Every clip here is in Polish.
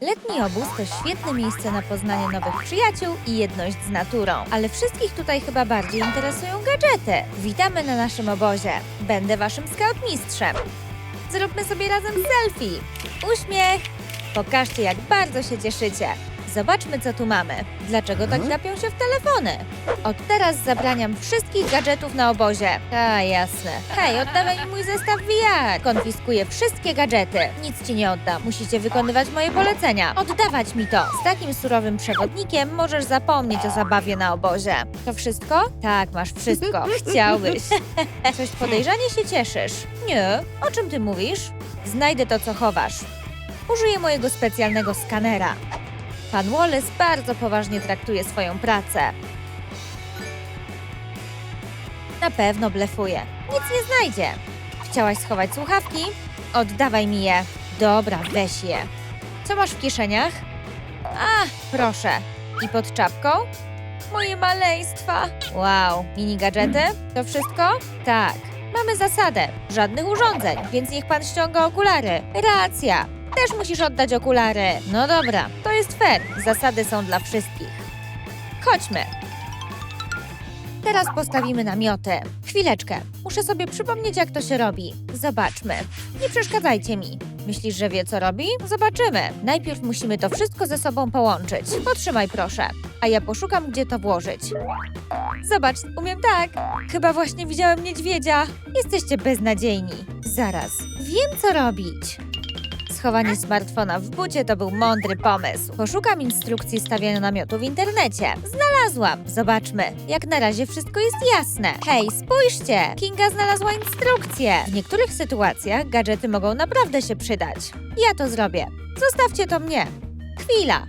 Letni obóz to świetne miejsce na poznanie nowych przyjaciół i jedność z naturą, ale wszystkich tutaj chyba bardziej interesują gadżety. Witamy na naszym obozie. Będę waszym scoutmistrzem. Zróbmy sobie razem selfie. Uśmiech. Pokażcie, jak bardzo się cieszycie. Zobaczmy, co tu mamy. Dlaczego tak gapią się w telefony? Od teraz zabraniam wszystkich gadżetów na obozie. A, jasne. Hej, oddawaj mi mój zestaw VR. Konfiskuję wszystkie gadżety. Nic ci nie oddam. Musicie wykonywać moje polecenia. Oddawać mi to. Z takim surowym przewodnikiem możesz zapomnieć o zabawie na obozie. To wszystko? Tak, masz wszystko. Chciałbyś. Coś podejrzanie się cieszysz. Nie. O czym ty mówisz? Znajdę to, co chowasz. Użyję mojego specjalnego skanera. Pan Wallace bardzo poważnie traktuje swoją pracę. Na pewno blefuje. Nic nie znajdzie. Chciałaś schować słuchawki? Oddawaj mi je. Dobra, weź je. Co masz w kieszeniach? A, proszę. I pod czapką? Moje maleństwa. Wow, mini gadżety? To wszystko? Tak. Mamy zasadę. Żadnych urządzeń, więc niech pan ściąga okulary. Racja. Też musisz oddać okulary. No dobra, to jest fair. Zasady są dla wszystkich. Chodźmy. Teraz postawimy namioty. Chwileczkę. Muszę sobie przypomnieć, jak to się robi. Zobaczmy. Nie przeszkadzajcie mi. Myślisz, że wie, co robi? Zobaczymy. Najpierw musimy to wszystko ze sobą połączyć. Potrzymaj, proszę. A ja poszukam, gdzie to włożyć. Zobacz, umiem tak. Chyba właśnie widziałem niedźwiedzia. Jesteście beznadziejni. Zaraz. Wiem, co robić. Schowanie smartfona w bucie to był mądry pomysł. Poszukam instrukcji stawiania namiotu w internecie. Znalazłam. Zobaczmy. Jak na razie wszystko jest jasne. Hej, spójrzcie! Kinga znalazła instrukcję. W niektórych sytuacjach gadżety mogą naprawdę się przydać. Ja to zrobię. Zostawcie to mnie. Chwila.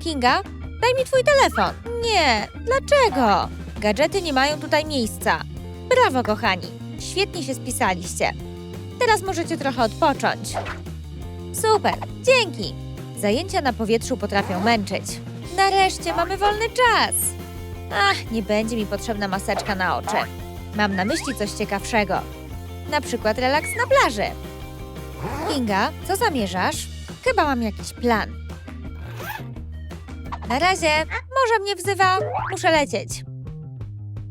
Kinga, daj mi twój telefon. Nie, dlaczego? Gadżety nie mają tutaj miejsca. Brawo, kochani. Świetnie się spisaliście. Teraz możecie trochę odpocząć. Super, dzięki! Zajęcia na powietrzu potrafią męczyć. Nareszcie mamy wolny czas! Ach, nie będzie mi potrzebna maseczka na oczy. Mam na myśli coś ciekawszego. Na przykład relaks na plaży. Kinga, co zamierzasz? Chyba mam jakiś plan. Na razie, może mnie wzywa, muszę lecieć.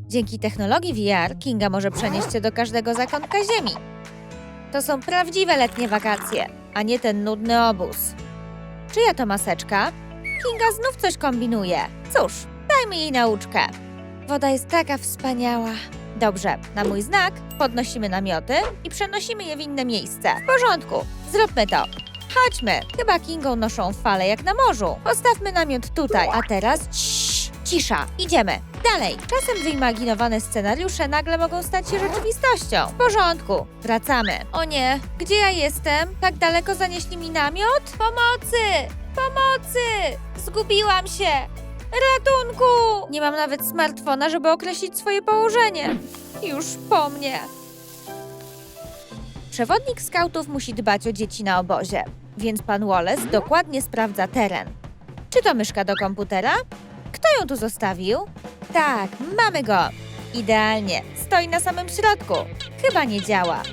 Dzięki technologii VR Kinga może przenieść się do każdego zakątka Ziemi. To są prawdziwe letnie wakacje, a nie ten nudny obóz. Czyja to maseczka? Kinga znów coś kombinuje. Cóż, dajmy jej nauczkę. Woda jest taka wspaniała. Dobrze, na mój znak podnosimy namioty i przenosimy je w inne miejsce. W porządku, zróbmy to. Chodźmy. Chyba Kingą noszą fale jak na morzu. Postawmy namiot tutaj. A teraz ciii, cisza. Idziemy. Dalej. Czasem wyimaginowane scenariusze nagle mogą stać się rzeczywistością. W porządku. Wracamy. O nie, gdzie ja jestem? Tak daleko zanieśli mi namiot? Pomocy! Pomocy! Zgubiłam się! Ratunku! Nie mam nawet smartfona, żeby określić swoje położenie. Już po mnie. Przewodnik skautów musi dbać o dzieci na obozie, więc pan Wallace dokładnie sprawdza teren. Czy to myszka do komputera? Kto ją tu zostawił? Tak, mamy go. Idealnie. Stoi na samym środku. Chyba nie działa.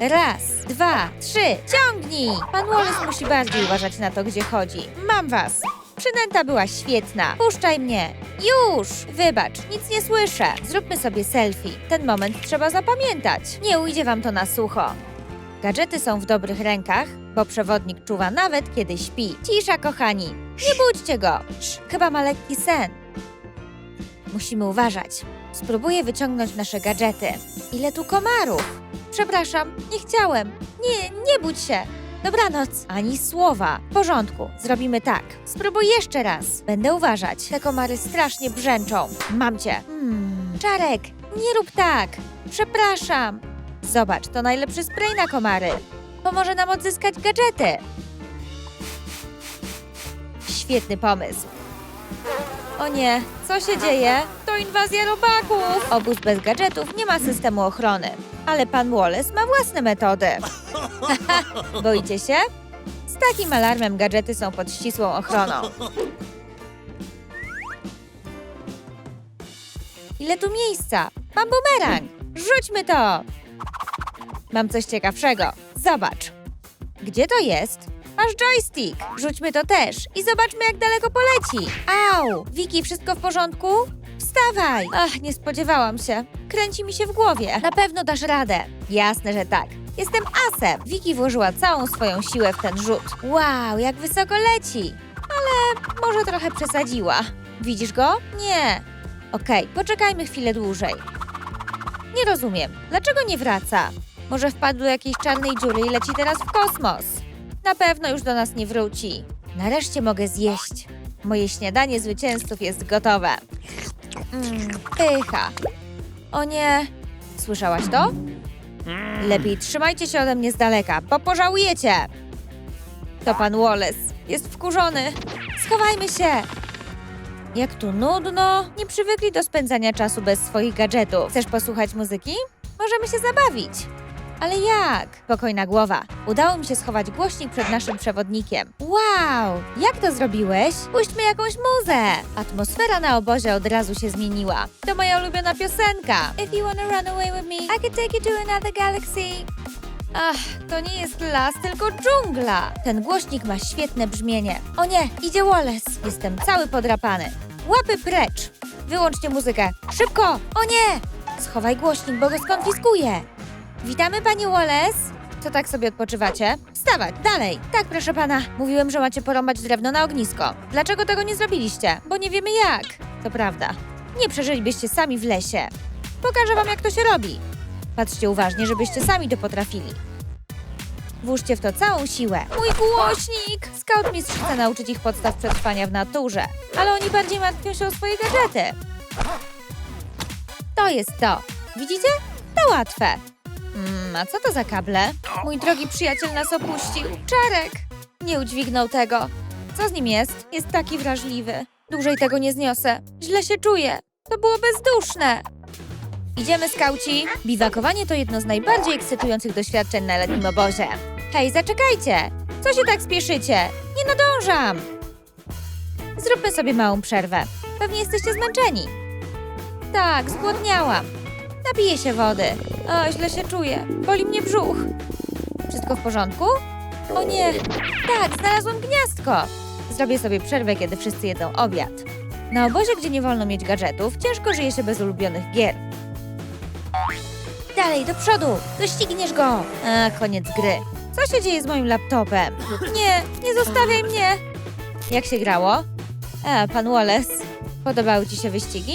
Raz, dwa, trzy, ciągnij! Pan Wallace musi bardziej uważać na to, gdzie chodzi. Mam was! Przynęta była świetna. Puszczaj mnie. Już! Wybacz, nic nie słyszę. Zróbmy sobie selfie. Ten moment trzeba zapamiętać. Nie ujdzie wam to na sucho. Gadżety są w dobrych rękach, bo przewodnik czuwa nawet, kiedy śpi. Cisza, kochani. Nie budźcie go. Chyba ma lekki sen. Musimy uważać. Spróbuję wyciągnąć nasze gadżety. Ile tu komarów? Przepraszam, nie chciałem. Nie, nie budź się. Dobranoc. Ani słowa. W porządku, zrobimy tak. Spróbuj jeszcze raz. Będę uważać. Te komary strasznie brzęczą. Mam cię. Hmm. Czarek, nie rób tak. Przepraszam. Zobacz, to najlepszy spray na komary. Pomoże nam odzyskać gadżety. Świetny pomysł. O nie, co się dzieje? To inwazja robaków! Obóz bez gadżetów nie ma systemu ochrony. Ale pan Wallace ma własne metody. Boicie się? Z takim alarmem gadżety są pod ścisłą ochroną. Ile tu miejsca? Mam bumerang! Rzućmy to! Mam coś ciekawszego. Zobacz. Gdzie to jest? Masz joystick. Rzućmy to też i zobaczmy, jak daleko poleci. Au! Wiki, wszystko w porządku? Wstawaj! Ach, nie spodziewałam się. Kręci mi się w głowie. Na pewno dasz radę. Jasne, że tak. Jestem asem. Wiki włożyła całą swoją siłę w ten rzut. Wow, jak wysoko leci. Ale może trochę przesadziła. Widzisz go? Nie. Okej, poczekajmy chwilę dłużej. Nie rozumiem. Dlaczego nie wraca? Może wpadł do jakiejś czarnej dziury i leci teraz w kosmos. Na pewno już do nas nie wróci. Nareszcie mogę zjeść. Moje śniadanie zwycięzców jest gotowe. Mmm, pycha. O nie. Słyszałaś to? Lepiej trzymajcie się ode mnie z daleka, bo pożałujecie. To pan Wallace. Jest wkurzony. Schowajmy się. Jak tu nudno. Nie przywykli do spędzania czasu bez swoich gadżetów. Chcesz posłuchać muzyki? Możemy się zabawić. Ale jak? Spokojna głowa. Udało mi się schować głośnik przed naszym przewodnikiem. Wow! Jak to zrobiłeś? Puśćmy jakąś muzę! Atmosfera na obozie od razu się zmieniła. To moja ulubiona piosenka. If you wanna run away with me, I could take you to another galaxy. Ach, to nie jest las, tylko dżungla. Ten głośnik ma świetne brzmienie. O nie, idzie Wallace. Jestem cały podrapany. Łapy precz. Wyłączcie muzykę. Szybko! O nie! Schowaj głośnik, bo go skonfiskuję. Witamy, panie Wallace. Co tak sobie odpoczywacie? Wstawać, dalej. Tak, proszę pana. Mówiłem, że macie porąbać drewno na ognisko. Dlaczego tego nie zrobiliście? Bo nie wiemy jak. To prawda. Nie przeżylibyście sami w lesie. Pokażę wam, jak to się robi. Patrzcie uważnie, żebyście sami to potrafili. Włóżcie w to całą siłę. Mój głośnik! Scout mistrz chce nauczyć ich podstaw przetrwania w naturze, ale oni bardziej martwią się o swoje gadżety. To jest to. Widzicie? To łatwe. Mm, a co to za kable? Mój drogi przyjaciel nas opuścił. Czarek! Nie udźwignął tego. Co z nim jest? Jest taki wrażliwy. Dłużej tego nie zniosę. Źle się czuję. To było bezduszne. Idziemy, skauci. Biwakowanie to jedno z najbardziej ekscytujących doświadczeń na letnim obozie. Hej, zaczekajcie! Co się tak spieszycie? Nie nadążam! Zróbmy sobie małą przerwę. Pewnie jesteście zmęczeni. Tak, zgłodniałam. Napiję się wody. O, źle się czuję. Boli mnie brzuch. Wszystko w porządku? O nie! Tak, znalazłam gniazdko! Zrobię sobie przerwę, kiedy wszyscy jedzą obiad. Na obozie, gdzie nie wolno mieć gadżetów, ciężko żyje się bez ulubionych gier. Dalej, do przodu! Dościgniesz go! A, koniec gry. Co się dzieje z moim laptopem? Nie, nie zostawiaj mnie! Jak się grało? A, pan Wallace, podobały ci się wyścigi?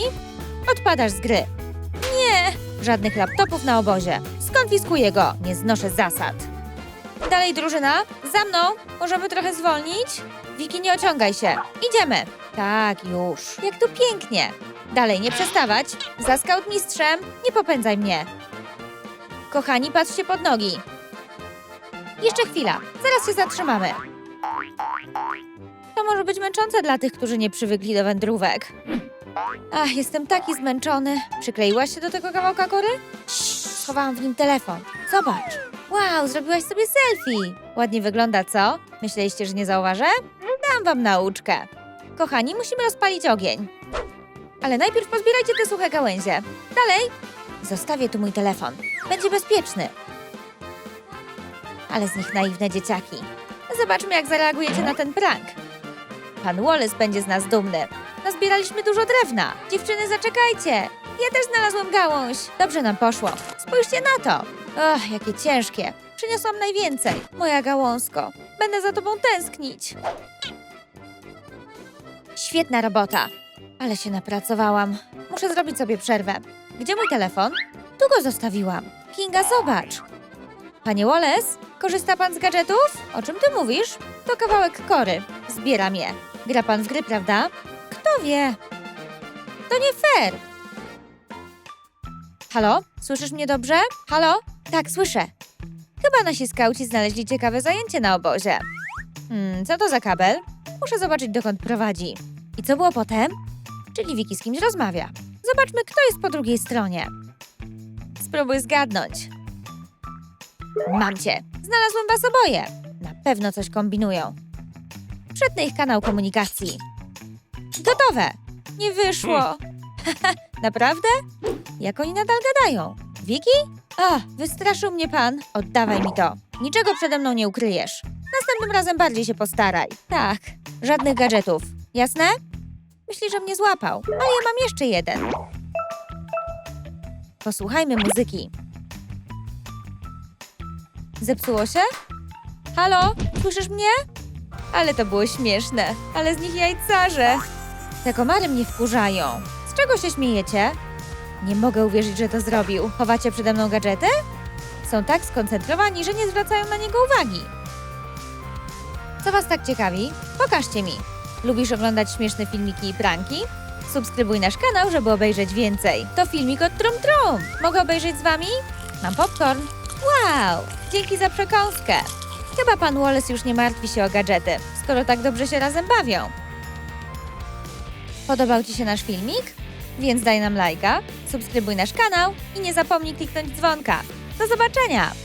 Odpadasz z gry. Żadnych laptopów na obozie. Skonfiskuję go. Nie znoszę zasad. Dalej, drużyna. Za mną. Możemy trochę zwolnić? Wiki, nie ociągaj się. Idziemy. Tak, już. Jak tu pięknie. Dalej, nie przestawać. Za scout mistrzem. Nie popędzaj mnie. Kochani, patrzcie pod nogi. Jeszcze chwila. Zaraz się zatrzymamy. To może być męczące dla tych, którzy nie przywykli do wędrówek. Ach, jestem taki zmęczony. Przykleiłaś się do tego kawałka kory? Schowałam w nim telefon. Zobacz. Wow, zrobiłaś sobie selfie. Ładnie wygląda, co? Myśleliście, że nie zauważę? Dam wam nauczkę. Kochani, musimy rozpalić ogień. Ale najpierw pozbierajcie te suche gałęzie. Dalej. Zostawię tu mój telefon. Będzie bezpieczny. Ale z nich naiwne dzieciaki. Zobaczmy, jak zareagujecie na ten prank. Pan Wallace będzie z nas dumny. Nazbieraliśmy dużo drewna. Dziewczyny, zaczekajcie. Ja też znalazłam gałąź. Dobrze nam poszło. Spójrzcie na to. Ach, jakie ciężkie. Przyniosłam najwięcej. Moja gałązko. Będę za tobą tęsknić. Świetna robota. Ale się napracowałam. Muszę zrobić sobie przerwę. Gdzie mój telefon? Tu go zostawiłam. Kinga, zobacz. Panie Wallace, korzysta pan z gadżetów? O czym ty mówisz? To kawałek kory. Zbieram je. Gra pan w gry, prawda? Kto wie? To nie fair. Halo? Słyszysz mnie dobrze? Halo? Tak, słyszę. Chyba nasi skauci znaleźli ciekawe zajęcie na obozie. Hmm, co to za kabel? Muszę zobaczyć, dokąd prowadzi. I co było potem? Czyli Wiki z kimś rozmawia. Zobaczmy, kto jest po drugiej stronie. Spróbuj zgadnąć. Mam cię. Znalazłem was oboje. Na pewno coś kombinują. Przetnę ich kanał komunikacji. Gotowe. Nie wyszło. Naprawdę? Jak oni nadal gadają? Wiki? A, wystraszył mnie pan. Oddawaj mi to. Niczego przede mną nie ukryjesz. Następnym razem bardziej się postaraj. Tak, żadnych gadżetów. Jasne? Myśli, że mnie złapał, ale ja mam jeszcze jeden. Posłuchajmy muzyki. Zepsuło się? Halo, słyszysz mnie? Ale to było śmieszne, ale z nich jajcarze. Te komary mnie wkurzają. Z czego się śmiejecie? Nie mogę uwierzyć, że to zrobił. Chowacie przede mną gadżety? Są tak skoncentrowani, że nie zwracają na niego uwagi. Co was tak ciekawi? Pokażcie mi. Lubisz oglądać śmieszne filmiki i pranki? Subskrybuj nasz kanał, żeby obejrzeć więcej. To filmik od Trum Trum. Mogę obejrzeć z wami? Mam popcorn. Wow! Dzięki za przekąskę. Chyba pan Wallace już nie martwi się o gadżety, skoro tak dobrze się razem bawią. Podobał Ci się nasz filmik? Więc daj nam lajka, subskrybuj nasz kanał i nie zapomnij kliknąć dzwonka. Do zobaczenia!